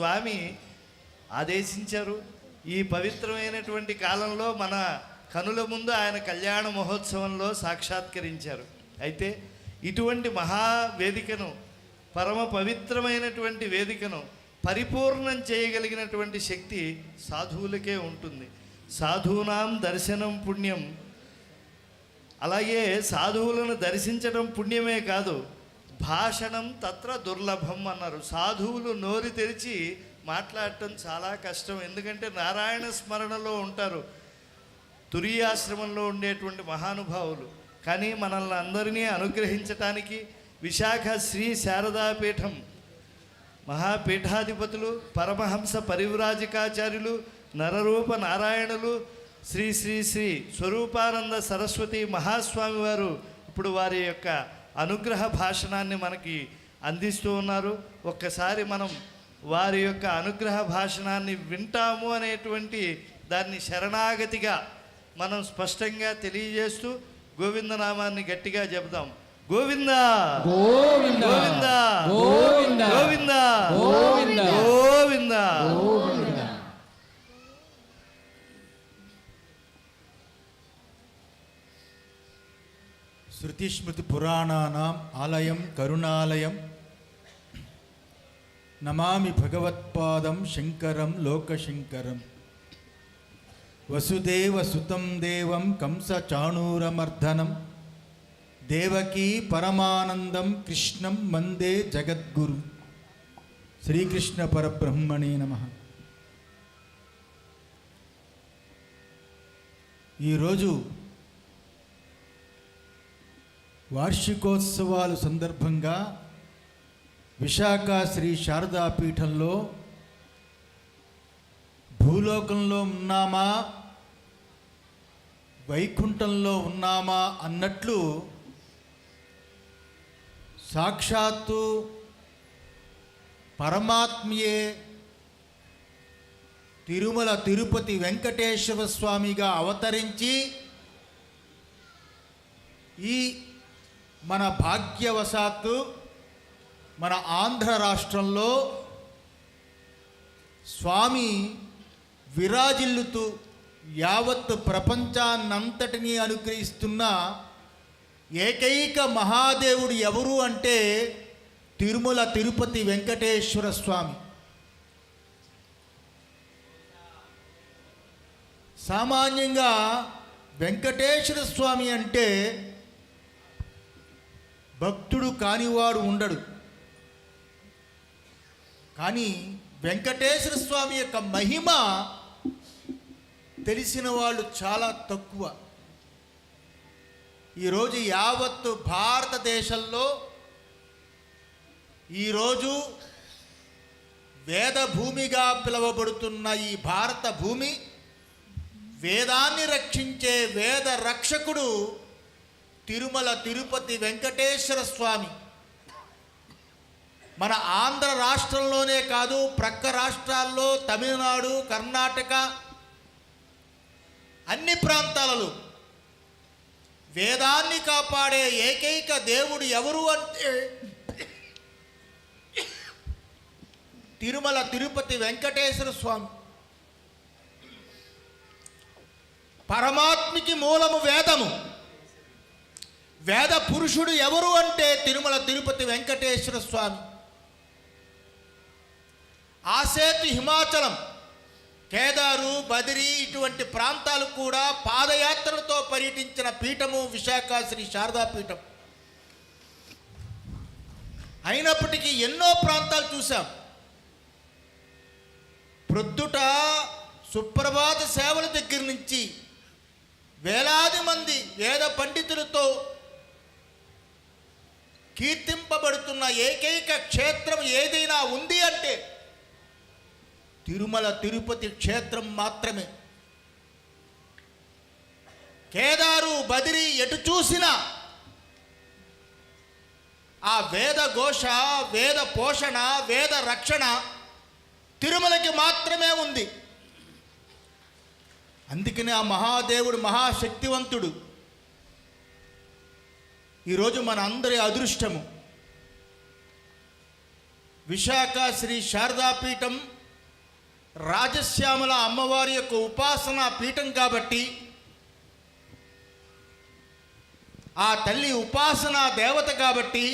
స్వామి ఆదేశించారు. ఈ పవిత్రమైనటువంటి కాలంలో మన కనుల ముందు ఆయన కళ్యాణ మహోత్సవంలో సాక్షాత్కరించారు. అయితే ఇటువంటి మహావేదికను పరమ పవిత్రమైనటువంటి వేదికను పరిపూర్ణం చేయగలిగినటువంటి శక్తి సాధువులకే ఉంటుంది. సాధూనాం దర్శనం పుణ్యం. అలాగే సాధువులను దర్శించడం పుణ్యమే కాదు భాషణం తత్ర దుర్లభం అన్నారు. సాధువులు నోరు తెరిచి మాట్లాడటం చాలా కష్టం. ఎందుకంటే నారాయణ స్మరణలో ఉంటారు. తురియాశ్రమంలో ఉండేటువంటి మహానుభావులు. కానీ మనల్ని అందరినీ అనుగ్రహించటానికి విశాఖ శ్రీ శారదాపీఠం మహాపీఠాధిపతులు పరమహంస పరివ్రాజకాచార్యులు నరరూప నారాయణులు శ్రీ శ్రీ శ్రీ స్వరూపానంద సరస్వతి మహాస్వామి వారు ఇప్పుడు వారి యొక్క అనుగ్రహ భాషణాన్ని మనకి అందిస్తూ ఉన్నారు. ఒక్కసారి మనం వారి యొక్క అనుగ్రహ భాషణాన్ని వింటాము అనేటువంటి దాన్ని శరణాగతిగా మనం స్పష్టంగా తెలియజేస్తూ గోవిందనామాన్ని గట్టిగా చెబుదాం గోవింద! గోవింద! గోవింద! గోవింద గోవింద గోవింద గోవింద గోవింద శృతిస్మృతి శృతిస్మృతిపురాణానాం ఆలయం కరుణాలయం నమామి భగవత్పాదం శంకరం లోకశంకరం వసుదేవ సుతం దేవం కంసచాణూరమర్దనం దేవకీ పరమానందం కృష్ణం మందే జగద్గురు శ్రీకృష్ణ పరబ్రహ్మణే నమ ఈరోజు వార్షికోత్సవాలు సందర్భంగా విశాఖ శ్రీ శారదా పీఠంలో భూలోకంలో ఉన్నామా? వైకుంఠంలో ఉన్నామా? అన్నట్లు సాక్షాత్తు పరమాత్మయే తిరుమల తిరుపతి వెంకటేశ్వర స్వామిగా అవతరించి ఈ మన భాగ్యవశాత్తు మన ఆంధ్ర రాష్ట్రంలో స్వామి విరాజిల్లుతూ యావత్ ప్రపంచాన్నంతటినీ అనుగ్రహిస్తున్న ఏకైక మహాదేవుడు ఎవరు అంటే తిరుమల తిరుపతి వెంకటేశ్వర స్వామి. సామాన్యంగా వెంకటేశ్వర స్వామి అంటే శుద్ధుడు కానివాడు ఉండడు. కానీ వెంకటేశ్వర స్వామి యొక్క మహిమ తెలిసిన వాళ్ళు చాలా తక్కువ. ఈరోజు యావత్తు భారతదేశంలో ఈరోజు వేద భూమిగా పిలువబడుతున్న ఈ భారత భూమి వేదాన్ని రక్షించే వేద రక్షకుడు తిరుమల తిరుపతి వెంకటేశ్వర స్వామి. మన ఆంధ్ర రాష్ట్రంలోనే కాదు ప్రక్క రాష్ట్రాల్లో తమిళనాడు కర్ణాటక అన్ని ప్రాంతాలలో వేదాన్ని కాపాడే ఏకైక దేవుడు ఎవరు అంటే తిరుమల తిరుపతి వెంకటేశ్వర స్వామి. పరమాత్మికి మూలము వేదము. వేద పురుషుడు ఎవరు అంటే తిరుమల తిరుపతి వెంకటేశ్వర స్వామి. ఆసేతు హిమాచలం కేదారు బదిరి ఇటువంటి ప్రాంతాలు కూడా పాదయాత్రలతో పర్యటించిన పీఠము విశాఖ శ్రీ శారదా పీఠం. అయినప్పటికీ ఎన్నో ప్రాంతాలు చూసాం ప్రొద్దుట సుప్రభాత సేవల దగ్గర నుంచి వేలాది మంది వేద పండితులతో కీర్తింపబడుతున్న ఏకైక క్షేత్రం ఏదైనా ఉంది అంటే తిరుమల తిరుపతి క్షేత్రం మాత్రమే. కేదారు బదిరి ఎటు చూసినా ఆ వేద ఘోష వేద పోషణ వేద రక్షణ తిరుమలకి మాత్రమే ఉంది. అందుకనే ఆ మహాదేవుడు మహాశక్తివంతుడు. ఈరోజు మన అందరి అదృష్టము. విశాఖ శ్రీ శారదాపీఠం రాజశ్యామల అమ్మవారి యొక్క ఉపాసనా పీఠం కాబట్టి ఆ తల్లి ఉపాసనా దేవత కాబట్టి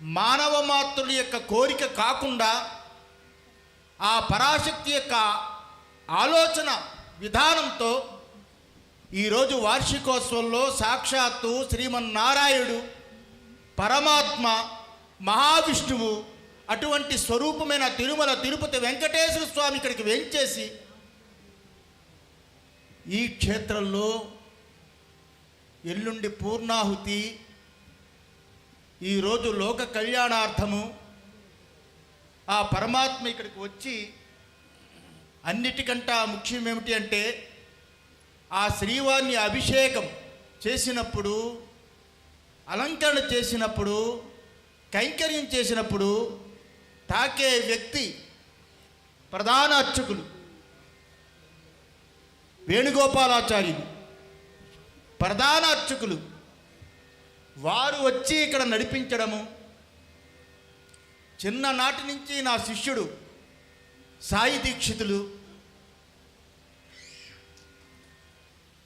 మానవ మాతృల యొక్క కోరిక కాకుండా ఆ పరాశక్తి యొక్క ఆలోచన విధానంతో ఈరోజు వార్షికోత్సవంలో సాక్షాత్తు శ్రీమన్నారాయణుడు పరమాత్మ మహావిష్ణువు అటువంటి స్వరూపమైన తిరుమల తిరుపతి వెంకటేశ్వర స్వామి ఇక్కడికి వెంచేసి ఈ క్షేత్రంలో ఎల్లుండి పూర్ణాహుతి ఈరోజు లోక కళ్యాణార్థము ఆ పరమాత్మ ఇక్కడికి వచ్చి అన్నిటికంటా ముఖ్యం ఏమిటి అంటే ఆ శ్రీవారిని అభిషేకం చేసినప్పుడు అలంకరణ చేసినప్పుడు కైంకర్యం చేసినప్పుడు తాకే వ్యక్తి ప్రధాన అర్చకులు. వేణుగోపాలాచార్యులు. ప్రధాన అర్చకులు. వారు వచ్చి ఇక్కడ నడిపించడము. చిన్ననాటి నుంచి నా శిష్యుడు సాయి దీక్షితులు.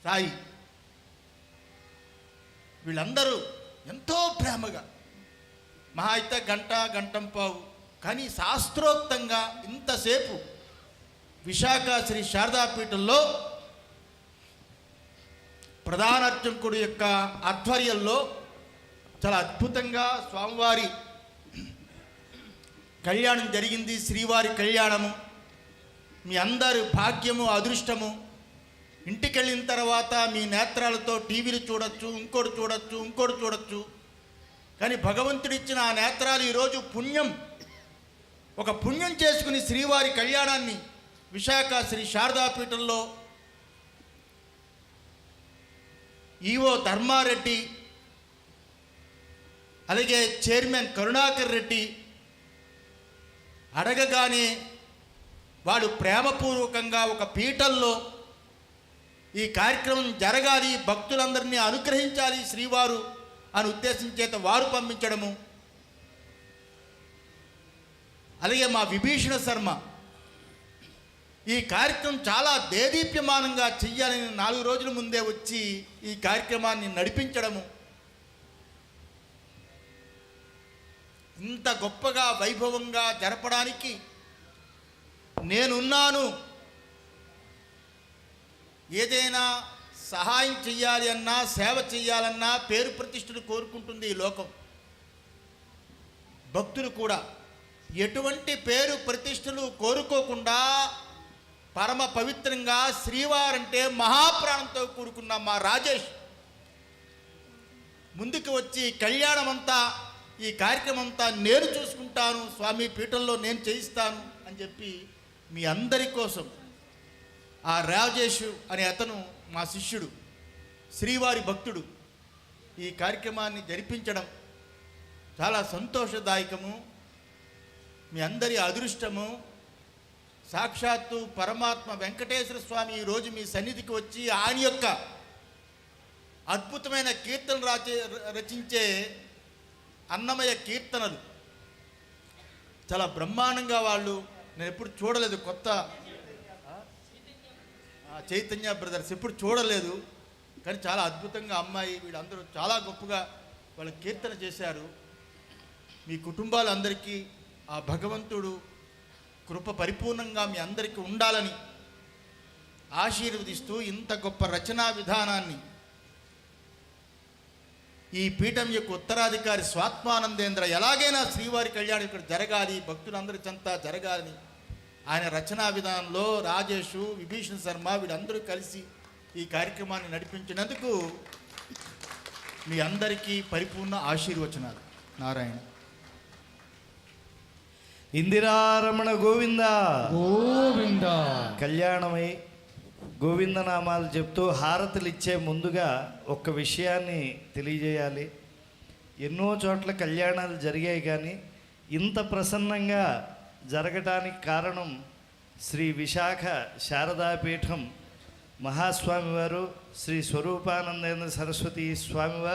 సాయి వీళ్ళందరూ ఎంతో ప్రేమగా మహా అయితే గంట గంటం పావు. కానీ శాస్త్రోక్తంగా ఇంతసేపు విశాఖ శ్రీ శారదాపీఠంలో ప్రధాన అర్చకుడు యొక్క ఆధ్వర్యంలో చాలా అద్భుతంగా స్వామివారి కళ్యాణం జరిగింది. శ్రీవారి కళ్యాణము. మీ అందరి భాగ్యము అదృష్టము. ఇంటికి వెళ్ళిన తర్వాత మీ నేత్రాలతో టీవీలు చూడొచ్చు ఇంకోటి చూడొచ్చు ఇంకోటి చూడొచ్చు. కానీ భగవంతుడిచ్చిన ఆ నేత్రాలు ఈరోజు పుణ్యం. ఒక పుణ్యం చేసుకుని శ్రీవారి కళ్యాణాన్ని విశాఖ శ్రీ శారదాపీఠంలో ఈవో ధర్మారెడ్డి అలాగే చైర్మన్ కరుణాకర్ రెడ్డి అడగగానే వాడు ప్రేమపూర్వకంగా ఒక పీఠంలో ఈ కార్యక్రమం జరగాలి భక్తులందరినీ అనుగ్రహించాలి శ్రీవారు అని ఉద్దేశం చేత వారు పంపించడము. అలాగే మా విభీషణ శర్మ ఈ కార్యక్రమం చాలా దేదీప్యమానంగా చెయ్యాలని నాలుగు రోజుల ముందే వచ్చి ఈ కార్యక్రమాన్ని నడిపించడము. ఇంత గొప్పగా వైభవంగా జరపడానికి నేనున్నాను. ఏదైనా సహాయం చెయ్యాలి అన్నా సేవ చెయ్యాలన్నా పేరు ప్రతిష్టలు కోరుకుంటుంది ఈ లోకం. భక్తులు కూడా ఎటువంటి పేరు ప్రతిష్టలు కోరుకోకుండా పరమ పవిత్రంగా శ్రీవారంటే మహాప్రాణంతో కూడుకున్న మా రాజేష్ ముందుకు వచ్చి కళ్యాణం అంతా ఈ కార్యక్రమం అంతా నేను చూసుకుంటాను స్వామి పీఠంలో నేను చేయిస్తాను అని చెప్పి మీ అందరి కోసం ఆ రాజేష్ అనే అతను మా శిష్యుడు శ్రీవారి భక్తుడు. ఈ కార్యక్రమాన్ని జరిపించడం చాలా సంతోషదాయకము. మీ అందరి అదృష్టము. సాక్షాత్తు పరమాత్మ వెంకటేశ్వర స్వామి ఈరోజు మీ సన్నిధికి వచ్చి ఆయన యొక్క అద్భుతమైన కీర్తనలు రాచే రచించే అన్నమయ కీర్తనలు. చాలా బ్రహ్మాండంగా వాళ్ళు నేను ఎప్పుడు చూడలేదు కొత్త చైతన్య బ్రదర్స్ ఎప్పుడు చూడలేదు కానీ చాలా అద్భుతంగా అమ్మాయి వీళ్ళందరూ చాలా గొప్పగా వాళ్ళు కీర్తన చేశారు. మీ కుటుంబాలందరికీ ఆ భగవంతుడు కృప పరిపూర్ణంగా మీ అందరికీ ఉండాలని ఆశీర్వదిస్తూ ఇంత గొప్ప రచనా విధానాన్ని ఈ పీఠం యొక్క ఉత్తరాధికారి స్వాత్మానందేంద్ర ఎలాగైనా శ్రీవారి కళ్యాణం ఇక్కడ జరగాలి భక్తులందరి చెంత జరగాలని ఆయన రచనా విధానంలో రాజేషు విభీషణ్ శర్మ వీళ్ళందరూ కలిసి ఈ కార్యక్రమాన్ని నడిపించినందుకు మీ అందరికీ పరిపూర్ణ ఆశీర్వచనాలు. నారాయణ. ఇందిరారమణ గోవింద. గోవింద. కళ్యాణమై గోవిందనామాలు చెప్తూ హారతులు ఇచ్చే ముందుగా ఒక్క విషయాన్ని తెలియజేయాలి. ఎన్నో చోట్ల కళ్యాణాలు జరిగాయి కానీ ఇంత ప్రసన్నంగా జరగటానికి కారణం శ్రీ విశాఖ శారదాపీఠం మహాస్వామివారు శ్రీ స్వరూపానందేంద్ర సరస్వతి స్వామివారు.